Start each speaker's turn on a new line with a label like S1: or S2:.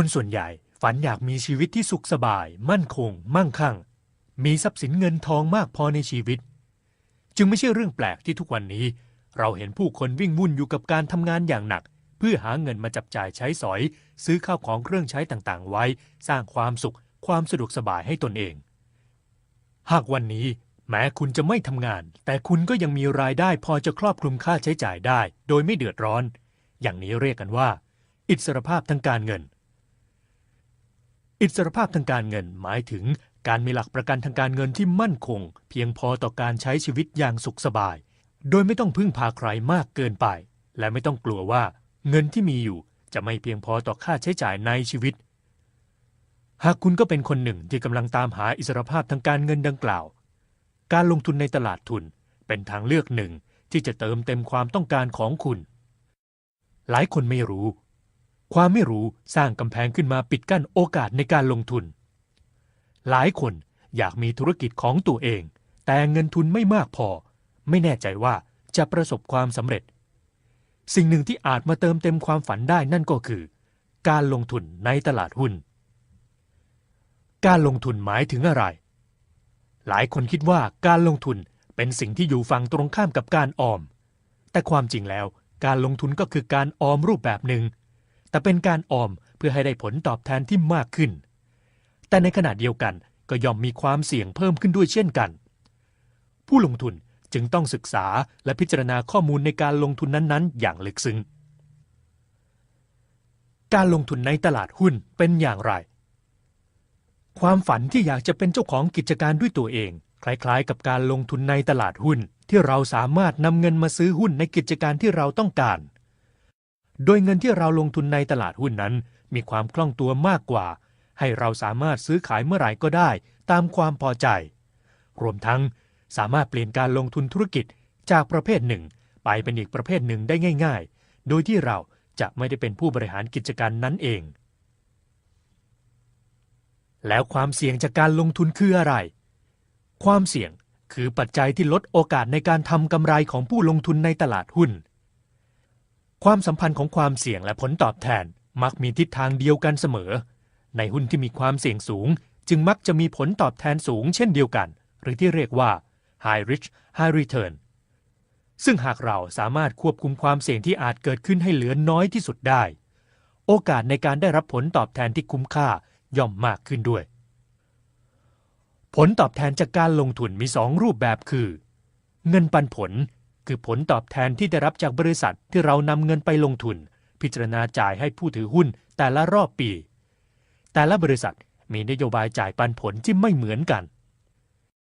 S1: คนส่วนใหญ่ฝันอยากมีชีวิตที่สุขสบาย มั่นคง มั่งคั่ง มีทรัพย์สินเงินทองมากพอในชีวิต จึงไม่ใช่เรื่องแปลกที่ทุกวันนี้ เราเห็นผู้คนวิ่งวุ่นอยู่กับการทำงานอย่างหนัก เพื่อหาเงินมาจับจ่ายใช้สอย ซื้อข้าวของเครื่องใช้ต่างๆ ไว้ สร้างความสุข ความสะดวกสบายให้ตนเอง หากวันนี้แม้คุณจะไม่ทำงาน แต่คุณก็ยังมีรายได้พอจะครอบคลุมค่าใช้จ่ายได้ โดยไม่เดือดร้อน อย่างนี้เรียกกันว่า อิสรภาพทางการเงิน อิสรภาพทางการเงินหมายถึงการมีหลักประกันทางการเงินที่มั่นคง เพียงพอต่อการใช้ชีวิตอย่างสุขสบาย โดยไม่ต้องพึ่งพาใครมากเกินไป และไม่ต้องกลัวว่าเงินที่มีอยู่จะไม่เพียงพอต่อค่าใช้จ่ายในชีวิต หากคุณก็เป็นคนหนึ่งที่กำลังตามหาอิสรภาพทางการเงินดังกล่าว การลงทุนในตลาดทุนเป็นทางเลือกหนึ่งที่จะเติมเต็มความต้องการของคุณ หลายคนไม่รู้ ความไม่รู้สร้างกำแพงขึ้นมาปิดกั้นโอกาสในการลงทุน หลายคนอยากมีธุรกิจของตัวเอง แต่เงินทุนไม่มากพอ ไม่แน่ใจว่าจะประสบความสำเร็จ สิ่งหนึ่งที่อาจมาเติมเต็มความฝันได้นั่นก็คือ การลงทุนในตลาดหุ้น การลงทุนหมายถึงอะไร หลายคนคิดว่าการลงทุนเป็นสิ่งที่อยู่ฝั่งตรงข้ามกับการออม แต่ความจริงแล้วการลงทุนก็คือการออมรูปแบบหนึ่ง แต่เป็นการออมเพื่อให้ได้ผลตอบแทนที่มากขึ้น แต่ในขณะเดียวกันก็ย่อมมีความเสี่ยงเพิ่มขึ้นด้วยเช่นกัน ผู้ลงทุนจึงต้องศึกษาและพิจารณาข้อมูลในการลงทุนนั้นๆ อย่างลึกซึ้ง การลงทุนในตลาดหุ้นเป็นอย่างไร ความฝันที่อยากจะเป็นเจ้าของกิจการด้วยตัวเอง คล้ายๆ กับการลงทุนในตลาดหุ้นที่เราสามารถนำเงินมาซื้อหุ้นในกิจการที่เราต้องการ โดยเงินที่เราลงทุนในตลาดหุ้นนั้น มีความคล่องตัวมากกว่า ให้เราสามารถซื้อขายเมื่อไหร่ก็ได้ ตามความพอใจ รวมทั้งสามารถเปลี่ยนการลงทุนธุรกิจจากประเภทหนึ่ง ไปเป็นอีกประเภทหนึ่งได้ง่าย ๆ โดยที่เราจะไม่ได้เป็นผู้บริหารกิจการนั้นเอง แล้วความเสี่ยงจากการลงทุนคืออะไร ความเสี่ยงคือปัจจัยที่ลดโอกาสในการทำกำไรของผู้ลงทุนในตลาดหุ้น ความสัมพันธ์ของความเสี่ยงและผลตอบแทนมักมีทิศทางเดียวกันเสมอ ในหุ้นที่มีความเสี่ยงสูง จึงมักจะมีผลตอบแทนสูงเช่นเดียวกัน หรือที่เรียกว่า high risk high return ซึ่งหากเราสามารถควบคุมความเสี่ยงที่อาจเกิดขึ้นให้เหลือน้อยที่สุดได้ โอกาสในการได้รับผลตอบแทนที่คุ้มค่าย่อมมากขึ้นด้วย ผลตอบแทนจากการลงทุนมีสองรูปแบบคือ เงินปันผล คือผลตอบแทนที่ได้รับจากบริษัทที่เรานำเงินไปลงทุน พิจารณาจ่ายให้ผู้ถือหุ้นแต่ละรอบปี แต่ละบริษัทมีนโยบายจ่ายปันผลที่ไม่เหมือนกัน